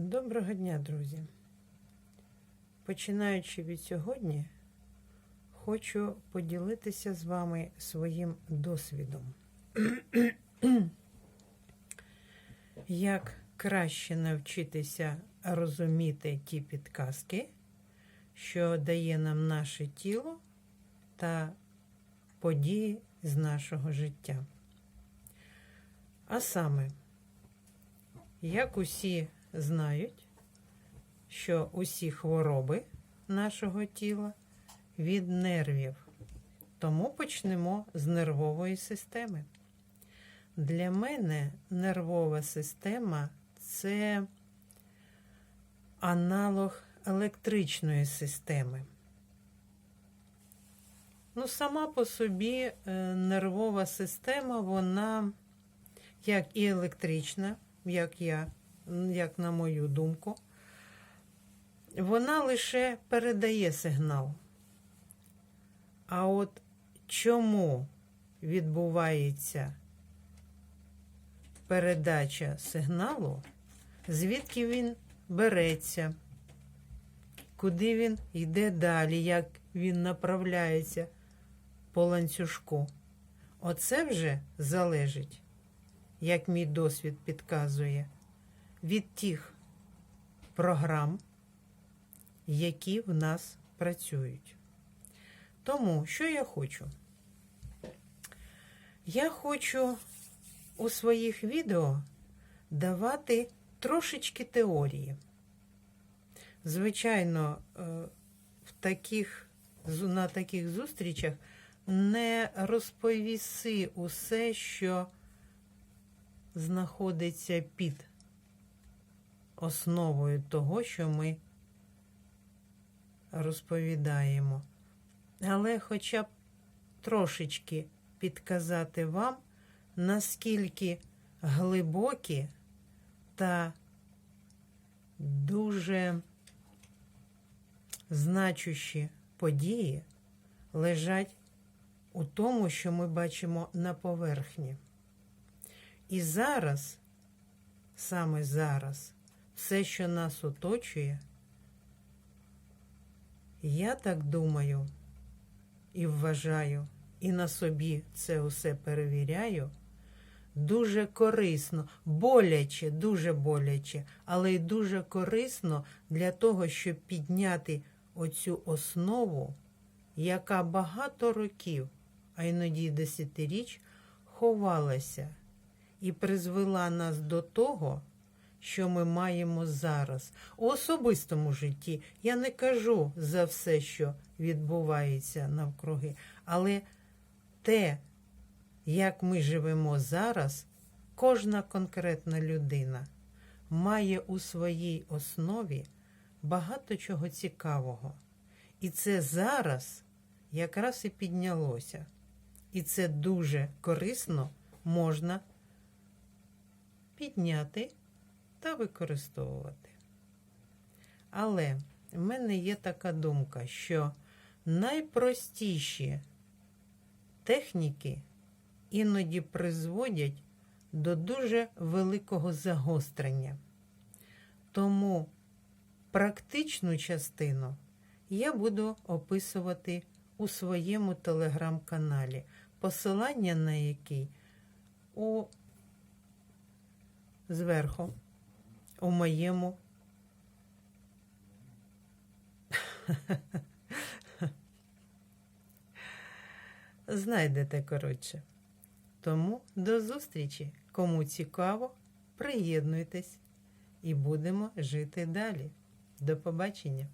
Доброго дня, друзі. Починаючи від сьогодні, хочу поділитися з вами своїм досвідом. Як краще навчитися розуміти ті підказки, що дає нам наше тіло та події з нашого життя. А саме, як усі знають, що усі хвороби нашого тіла від нервів. Тому почнемо з нервової системи. Для мене нервова система це аналог електричної системи. Ну, сама по собі е, нервова система, вона як і електрична, як я, як на мою думку, вона лише передає сигнал. А от чому відбувається передача сигналу, звідки він береться, куди він йде далі, як він направляється по ланцюжку. Оце вже залежить, як мій досвід підказує, від тих програм, які в нас працюють. Тому, що я хочу? Я хочу у своїх відео давати трошечки теорії. Звичайно, е, в таких, на таких зустрічах не розповіси усе, що знаходиться під основою того, що ми розповідаємо. Але хоча б трошечки підказати вам, наскільки глибокі та дуже значущі події лежать у тому, що ми бачимо на поверхні. І зараз, саме зараз, все, що нас оточує, я так думаю і вважаю, і на собі це усе перевіряю. Дуже корисно, боляче, дуже боляче, але й дуже корисно для того, щоб підняти оцю основу, яка багато років, а іноді десятиріч, ховалася і призвела нас до того, що ми маємо зараз. У особистому житті я не кажу за все, що відбувається навкруги, але те, як ми живемо зараз, кожна конкретна людина має у своїй основі багато чого цікавого. І це зараз якраз і піднялося. І це дуже корисно можна підняти та використовувати. Але в мене є така думка, що найпростіші техніки іноді призводять до дуже великого загострення. Тому практичну частину я буду описувати у своєму телеграм-каналі, посилання на який у зверху у моєму знайдете коротше. Тому до зустрічі. Кому цікаво, приєднуйтесь і будемо жити далі. До побачення!